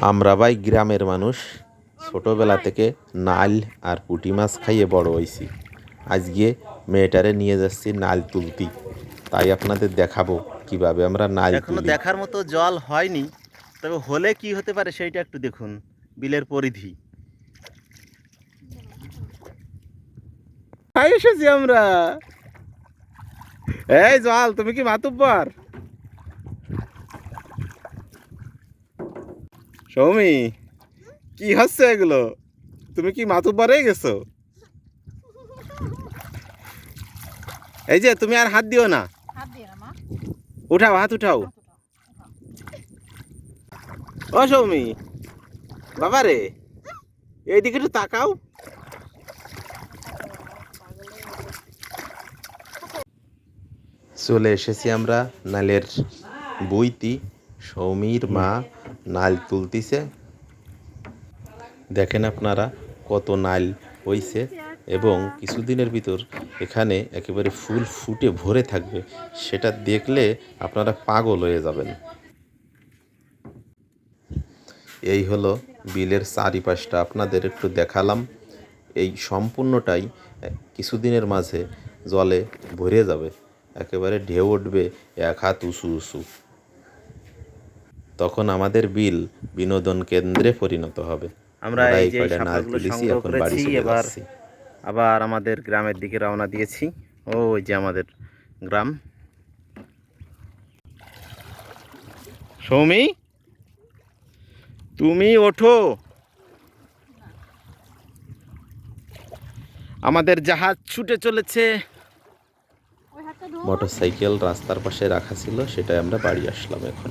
আমরা ভাই গ্রামের মানুষ। ছোটোবেলা থেকে নাল আর পুঁটি মাছ খাইয়ে বড় হয়েছি আজকে মেয়েটারে নিয়ে যাচ্ছি নাল তুলতি। তাই আপনাদের দেখাবো কীভাবে আমরা নাল এখনও দেখার মতো জল হয়নি তবে হলে কি হতে পারে সেইটা একটু দেখুন বিলের পরিধি। এসেছি আমরা। এই জল তুমি কি মাতুব্বর? সৌমি কি হচ্ছে এগুলো? তুমি কি মাতুব্বরে গেছো? এই যে তুমি আর হাত দিও না। হাত দিয়ে না মা। উঠাও হাত উঠাও। ও সৌমি বাবা রে এইদিকে একটু তাকাও। চলে এসেছি আমরা নালের বইতি সৌমির মা নাল তুলতিছে। দেখেন আপনারা কত নাইল হইছে এবং কিছুদিনের ভিতর এখানে একেবারে ফুল ফুটে ভরে থাকবে। সেটা দেখলে আপনারা পাগল হয়ে যাবেন। এই হলো বিলের চারিপাশটা। আপনাদের একটু দেখালাম। এই সম্পূর্ণটাই কিছুদিনের মাঝে জলে ভরে যাবে। একেবারে ঢেউ উঠবে, এক হাত উঁচু উঁচু। তখন আমাদের বিল বিনোদন কেন্দ্রে পরিণত হবে। আমরা এই যে সাপগুলো সংগ্রহ করেছি এবার আবার আমাদের গ্রামের দিকে রওনা দিয়েছি। ওই যে আমাদের গ্রাম। সৌমি? তুমি ওঠো। আমাদের জাহাজ ছুটে চলেছে। ওই হাতটা ধো মোটর সাইকেল রাস্তার পাশে রাখা ছিল সেটাই আমরা বাড়ি আসলাম এখন।